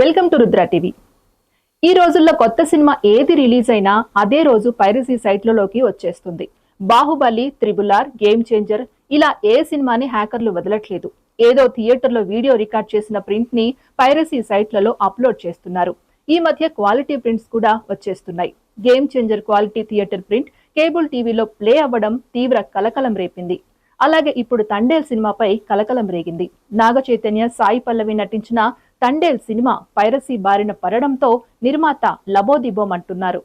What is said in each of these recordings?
Welcome to Rudra TV. ఈ రోజుల్లో కొత్త సినిమా ఏది రిలీజ్ అయినా అదే రోజు పైరసీ సైట్లలోకి వచ్చేస్తుంది. బాహుబలి త్రిబులార్ గేమ్ చేంజర్ ఇలా ఏ సినిమాని హ్యాకర్లు వదలట్లేదు. ఏదో థియేటర్లో వీడియో రికార్డ్ చేసిన ప్రింట్ని పైరసీ సైట్లలో అప్లోడ్ చేస్తున్నారు. ఈ మధ్య క్వాలిటీ ప్రింట్స్ కూడా వచ్చేస్తున్నాయి. Game changer quality theatre print cable టీవీలో ప్లే అవ్వడం తీవ్ర కలకలం రేపింది. అలాగే ఇప్పుడు తండేల్ సినిమాపై కలకలం రేగింది. నాగ చైతన్య సాయి పల్లవి నటించిన తండేల్ సినిమా పైరసీ బారిన పడడంతో నిర్మాత లబోదిబోమంటున్నారు.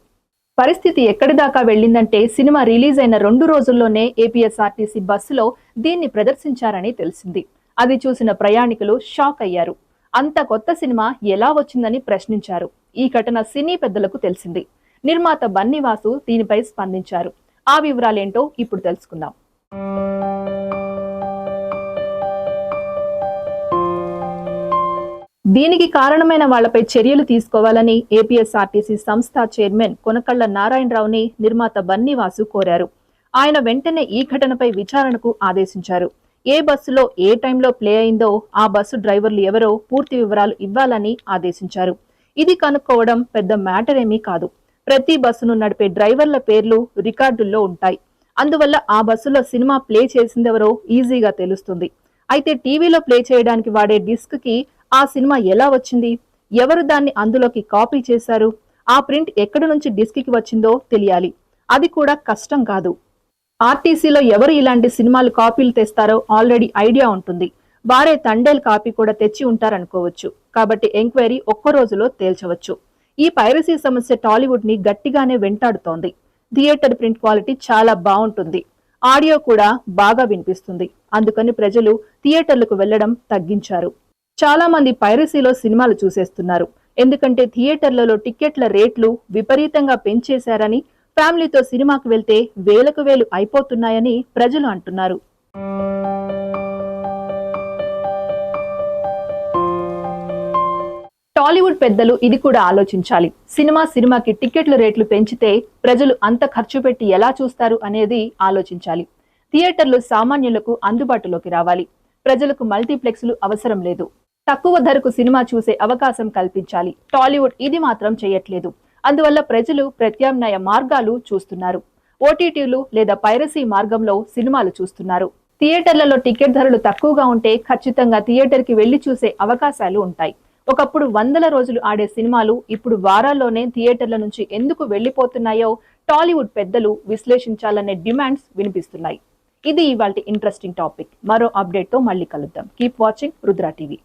పరిస్థితి ఎక్కడి దాకా వెళ్ళిందంటే సినిమా రిలీజ్ అయిన రెండు రోజుల్లోనే ఏపీఎస్ఆర్టీసీ బస్సులో దీన్ని ప్రదర్శించారని తెలిసింది. అది చూసిన ప్రయాణికులు షాక్ అయ్యారు. అంత కొత్త సినిమా ఎలా వచ్చిందని ప్రశ్నించారు. ఈ ఘటన సినీ పెద్దలకు తెలిసింది. నిర్మాత బన్నీవాసు దీనిపై స్పందించారు. ఆ వివరాలేంటో ఇప్పుడు తెలుసుకుందాం. దీనికి కారణమైన వాళ్ళపై చర్యలు తీసుకోవాలని ఏపీఎస్ఆర్టీసీ సంస్థ చైర్మన్ కొనకళ్ళ నారాయణరావుని నిర్మాత బన్నీవాసు కోరారు. ఆయన వెంటనే ఈ ఘటనపై విచారణకు ఆదేశించారు. ఏ బస్సులో ఏ టైంలో ప్లే అయిందో ఆ బస్సు డ్రైవర్లు ఎవరో పూర్తి వివరాలు ఇవ్వాలని ఆదేశించారు. ఇది కనుక్కోవడం పెద్ద మ్యాటర్ ఏమీ కాదు. ప్రతి బస్సును నడిపే డ్రైవర్ల పేర్లు రికార్డుల్లో ఉంటాయి. అందువల్ల ఆ బస్సులో సినిమా ప్లే చేసిందెవరో ఈజీగా తెలుస్తుంది. అయితే టీవీలో ప్లే చేయడానికి వాడే డిస్క్కి ఆ సినిమా ఎలా వచ్చింది? ఎవరు దాన్ని అందులోకి కాపీ చేశారు? ఆ ప్రింట్ ఎక్కడి నుంచి డిస్క్కి వచ్చిందో తెలియాలి. అది కూడా కష్టం కాదు. ఆర్టీసీలో ఎవరు ఇలాంటి సినిమాలు కాపీలు తెస్తారో ఆల్రెడీ ఐడియా ఉంటుంది. వారే తండేల్ కాపీ కూడా తెచ్చి ఉంటారనుకోవచ్చు. కాబట్టి ఎంక్వైరీ ఒక్క రోజులో తేల్చవచ్చు. ఈ పైరసీ సమస్య టాలీవుడ్ని గట్టిగానే వెంటాడుతోంది. థియేటర్ ప్రింట్ క్వాలిటీ చాలా బాగుంటుంది. ఆడియో కూడా బాగా వినిపిస్తుంది. అందుకని ప్రజలు థియేటర్లకు వెళ్ళడం తగ్గించారు. చాలా మంది పైరసీలో సినిమాలు చూసేస్తున్నారు. ఎందుకంటే థియేటర్లలో టిక్కెట్ల రేట్లు విపరీతంగా పెంచేశారని ఫ్యామిలీతో సినిమాకు వెళ్తే వేలకు వేలు అయిపోతున్నాయని ప్రజలు అంటున్నారు. టాలీవుడ్ పెద్దలు ఇది కూడా ఆలోచించాలి. సినిమా సినిమాకి టిక్కెట్ల రేట్లు పెంచితే ప్రజలు అంత ఖర్చు పెట్టి ఎలా చూస్తారు అనేది ఆలోచించాలి. థియేటర్లు సామాన్యులకు అందుబాటులోకి రావాలి. ప్రజలకు మల్టీప్లెక్స్లు అవసరం లేదు. తక్కువ ధరకు సినిమా చూసే అవకాశం కల్పించాలి. టాలీవుడ్ ఇది మాత్రం చేయట్లేదు. అందువల్ల ప్రజలు ప్రత్యామ్నాయ మార్గాలు చూస్తున్నారు. ఓటీటీలు లేదా పైరసీ మార్గంలో సినిమాలు చూస్తున్నారు. థియేటర్లలో టికెట్ ధరలు తక్కువగా ఉంటే ఖచ్చితంగా థియేటర్కి వెళ్ళి చూసే అవకాశాలు ఉంటాయి. ఒకప్పుడు వందల రోజులు ఆడే సినిమాలు ఇప్పుడు వారాల్లోనే థియేటర్ల నుంచి ఎందుకు వెళ్ళిపోతున్నాయో టాలీవుడ్ పెద్దలు విశ్లేషించాలనే డిమాండ్స్ వినిపిస్తున్నాయి. ఇది ఇవాళ ఇంట్రెస్టింగ్ టాపిక్. మరో అప్డేట్తో మళ్ళీ కలుద్దాం. Keep watching Rudra TV.